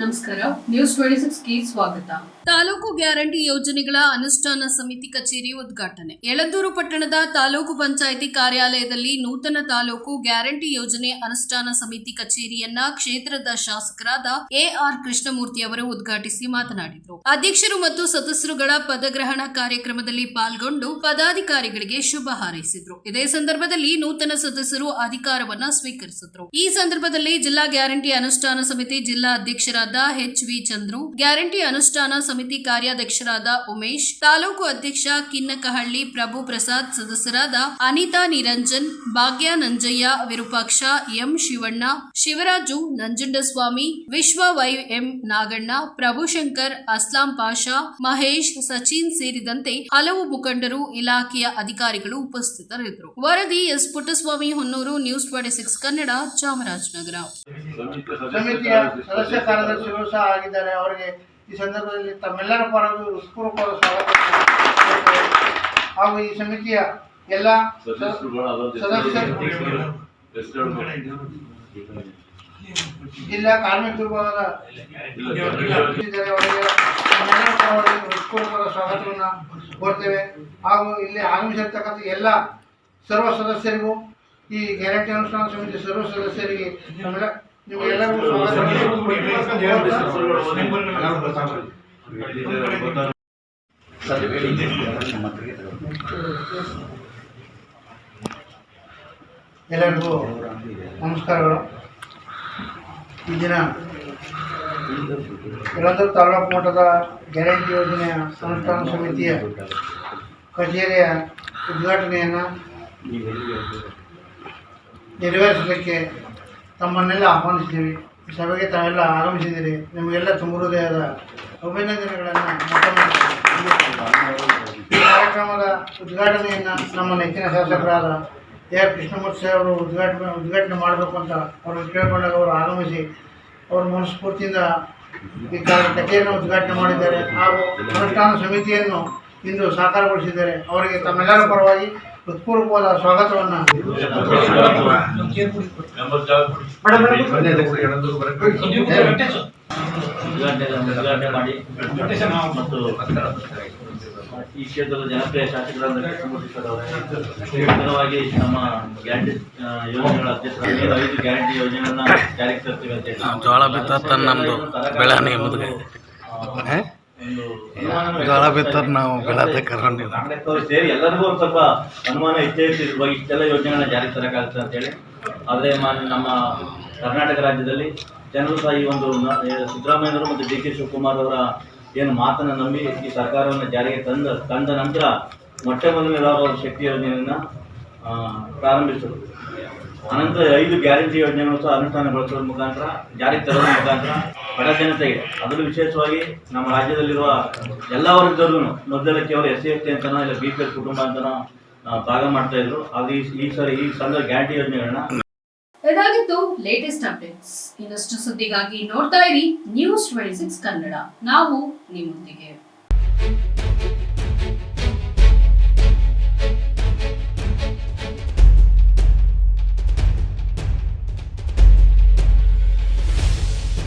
ನಮಸ್ಕಾರ. News twenty ಸಿಕ್ಸ್ಗೆ ಸ್ವಾಗತ. Taluk guarantee ಯೋಜನೆಗಳ ಅನುಷ್ಠಾನ ಸಮಿತಿ ಕಚೇರಿ ಉದ್ಘಾಟನೆ. ಯಳಂದೂರು ಪಟ್ಟಣದ ತಾಲೂಕು ಪಂಚಾಯಿತಿ ಕಾರ್ಯಾಲಯದಲ್ಲಿ ನೂತನ ತಾಲೂಕು ಗ್ಯಾರಂಟಿ ಯೋಜನೆ ಅನುಷ್ಠಾನ ಸಮಿತಿ ಕಚೇರಿಯನ್ನ ಕ್ಷೇತ್ರದ ಶಾಸಕರಾದ ಎಆರ್ ಕೃಷ್ಣಮೂರ್ತಿ ಅವರು ಉದ್ಘಾಟಿಸಿ ಮಾತನಾಡಿದರು. ಅಧ್ಯಕ್ಷರು ಮತ್ತು ಸದಸ್ಯರುಗಳ ಪದಗ್ರಹಣ ಕಾರ್ಯಕ್ರಮದಲ್ಲಿ ಪಾಲ್ಗೊಂಡು ಪದಾಧಿಕಾರಿಗಳಿಗೆ ಶುಭ ಹಾರೈಸಿದ್ರು. ಇದೇ ಸಂದರ್ಭದಲ್ಲಿ ನೂತನ ಸದಸ್ಯರು ಅಧಿಕಾರವನ್ನ ಸ್ವೀಕರಿಸಿದ್ರು. ಈ ಸಂದರ್ಭದಲ್ಲಿ ಜಿಲ್ಲಾ ಗ್ಯಾರಂಟಿ ಅನುಷ್ಠಾನ ಸಮಿತಿ ಜಿಲ್ಲಾ ಅಧ್ಯಕ್ಷರಾದ ಎಚ್ ವಿ ಚಂದ್ರು ಗ್ಯಾರಂಟಿ ಅನುಷ್ಠಾನ ಸಮಿತಿ ಕಾರ್ಯಾಧ್ಯಕ್ಷರಾದ ಉಮೇಶ್, ತಾಲೂಕು ಅಧ್ಯಕ್ಷ ಕಿನ್ನಕಹಳ್ಳಿ ಪ್ರಭು ಪ್ರಸಾದ್, ಸದಸ್ಯರಾದ Anitha Niranjan, Bhagya Nanjaiah, Virupaksha, M Shivanna, Shivaraju Nanjundaswamy, Vishwa Y M Naganna Prabhushankar Aslam Pasha, Mahesh, Sachin ಸೇರಿದಂತೆ ಹಲವು ಮುಖಂಡರು ಇಲಾಖೆಯ ಅಧಿಕಾರಿಗಳು ಉಪಸ್ಥಿತರಿದ್ದರು. ವರದಿ S Puttaswamy Honnur, news twenty six Kannada, Chamarajanagar. ಸಮಿತಿಯ ಸದಸ್ಯ ಕಾರ್ಯದರ್ಶಿಗಳು ಸಹ ಆಗಿದ್ದಾರೆ. ಅವರಿಗೆ ಈ ಸಂದರ್ಭದಲ್ಲಿ ತಮ್ಮೆಲ್ಲರ ಪರವಾಗಿ ಹೃತ್ಪೂರ್ವಕವಾದ ಸ್ವಾಗತ ಹಾಗೂ ಈ ಸಮಿತಿಯ ಎಲ್ಲ ಜಿಲ್ಲಾ ಕಾರ್ಮಿಕ ವಿಭಾಗದ ಹೃತ್ಪೂರ್ವಕವಾದ ಸ್ವಾಗತವನ್ನು ಕೋರ್ತೇವೆ ಹಾಗೂ ಇಲ್ಲಿ ಆಗಮಿಸಿರ್ತಕ್ಕಂಥ ಎಲ್ಲ ಸರ್ವ ಸದಸ್ಯರಿಗೂ ಈ ಗ್ಯಾರಂಟಿ ಅನುಷ್ಠಾನ ಸಮಿತಿ ಸರ್ವ ಸದಸ್ಯರಿಗೆ ನಮ್ಮೆಲ್ಲ ಎಲ್ಲರಿಗೂ ನಮಸ್ಕಾರಗಳು. ಈ ದಿನ ಯಳಂದೂರು ತಾಲೂಕು ಮಟ್ಟದ ಗ್ಯಾರಂಟಿ ಯೋಜನೆಯ ಅನುಷ್ಠಾನ ಸಮಿತಿಯ ಕಚೇರಿಯ ಉದ್ಘಾಟನೆಯನ್ನು ನೆರವೇರಿಸಲಿಕ್ಕೆ ತಮ್ಮನ್ನೆಲ್ಲ ಆಹ್ವಾನಿಸ್ತೀವಿ ಸಭೆಗೆ ತಾವೆಲ್ಲ ಆಗಮಿಸಿದ್ದೀರಿ. ನಿಮಗೆಲ್ಲ ತುಂಬ ಹೃದಯದ ಅಭಿನಂದನೆಗಳನ್ನು. ಈ ಕಾರ್ಯಕ್ರಮದ ಉದ್ಘಾಟನೆಯನ್ನು ನಮ್ಮ ನೆಚ್ಚಿನ ಶಾಸಕರಾದ ಎ ಆರ್ ಕೃಷ್ಣಮೂರ್ತಿ ಅವರು ಉದ್ಘಾಟನೆ ಉದ್ಘಾಟನೆ ಮಾಡಬೇಕು ಅಂತ ಅವರು ಕೇಳಿಕೊಂಡಾಗ ಅವರು ಆಗಮಿಸಿ ಅವ್ರ ಮನಸ್ಫೂರ್ತಿಯಿಂದ ಈ ಕಚೇರಿಯನ್ನು ಉದ್ಘಾಟನೆ ಮಾಡಿದ್ದಾರೆ. ಹಾಗೂ ಅನುಷ್ಠಾನ ಸಮಿತಿಯನ್ನು ಇಂದು ಸಾಕಾರಗೊಳಿಸಿದ್ದಾರೆ. ಅವರಿಗೆ ತಮ್ಮೆಲ್ಲರ ಪರವಾಗಿ ಹೃತ್ಪೂರ್ವಕವಾದ ಸ್ವಾಗತವನ್ನು ಉದ್ಘಾಟನೆ ಮಾಡಿ ಮತ್ತು ಈ ಕ್ಷೇತ್ರದ ಜನಪ್ರಿಯ ಶಾಸಕರಾದ ಕೃಷ್ಣಮೂರ್ತಿ ಸರ್ ಅವರೇ ನೂತನವಾಗಿ ನಮ್ಮ ಗ್ಯಾರಂಟಿ ಯೋಜನೆಗಳ ಅಧ್ಯಕ್ಷರಾಗಿ ಐದು ಗ್ಯಾರಂಟಿ ಯೋಜನೆಗಳನ್ನ ಜಾರಿಗೆ ತರ್ತೀವಿ ಅಂತ ಹೇಳಿ ಜೋಳ ಬಿತ್ತ ನಮ್ಮದು ಬೆಳೆನೇ ಆ, ಒಂದು ನಾವು ಸೇರಿ ಎಲ್ಲರಿಗೂ ಒಂದು ಸ್ವಲ್ಪ ಅನುಮಾನ ಇಷ್ಟೇ ಇರ್ತಿದ್ರು ಇಷ್ಟೆಲ್ಲ ಯೋಜನೆಗಳನ್ನ ಜಾರಿಗೆ ತರಕಾಗುತ್ತೆ ಅಂತೇಳಿ ಆದರೆ ನಮ್ಮ ಕರ್ನಾಟಕ ರಾಜ್ಯದಲ್ಲಿ ಜನರು ಸಹ ಈ ಒಂದು ಸಿದ್ದರಾಮಯ್ಯವರು ಸಿದ್ದರಾಮಯ್ಯನವರು ಮತ್ತು ಡಿ ಕೆ ಶಿವಕುಮಾರ್ ಅವರ ಏನು ಮಾತನ್ನು ನಂಬಿ ಈ ಸರ್ಕಾರವನ್ನು ಜಾರಿಗೆ ತಂದ ತಂದ ನಂತರ ಮೊಟ್ಟೆ ಮೊದಲನೇ ಶಕ್ತಿ ಯೋಜನೆಯನ್ನು ಪ್ರಾರಂಭಿಸಿದರು. ಅನಂತರ ಐದು ಗ್ಯಾರಂಟಿ ಯೋಜನೆಗಳು ಸಹ ಅನುಷ್ಠಾನಗೊಳಿಸುವ ಮುಖಾಂತರ ಜಾರಿಗೆ ತರುವ ಮುಖಾಂತರ ಬಡ ಜನತೆಗೆ, ಅದರಲ್ಲಿ ವಿಶೇಷವಾಗಿ ನಮ್ಮ ರಾಜ್ಯದಲ್ಲಿರುವ ಎಲ್ಲ ವರ್ಗದವ್ರಿಗೂ ಮೊದಲ ಕೇವಲ ಎಸ್ ಸಿ ಎಸ್ ಟಿ ಅಂತನೋ ಇಲ್ಲ ಬಿ ಪಿ ಎಲ್ ಕುಟುಂಬ ಅಂತನೋ ಭಾಗ ಮಾಡ್ತಾ ಇದ್ರು. ಅದು ಈ ಸರಿ ಈ ಸಂದ ಗ್ಯಾರಂಟಿ ಯೋಜನೆಗಳನ್ನ ಇದಾಗಿತ್ತು ಲೇಟೆಸ್ಟ್ ಅಪ್ಡೇಟ್ಸ್ ಇನ್ನಷ್ಟು ಸುದ್ದಿಗಾಗಿ ನೋಡ್ತಾ ಇರಿ ನ್ಯೂಸ್ ಟ್ವೆಂಟಿ ಸಿಕ್ಸ್ ಕನ್ನಡ. ನಾವು ನಿಮ್ಮೊಂದಿಗೆ.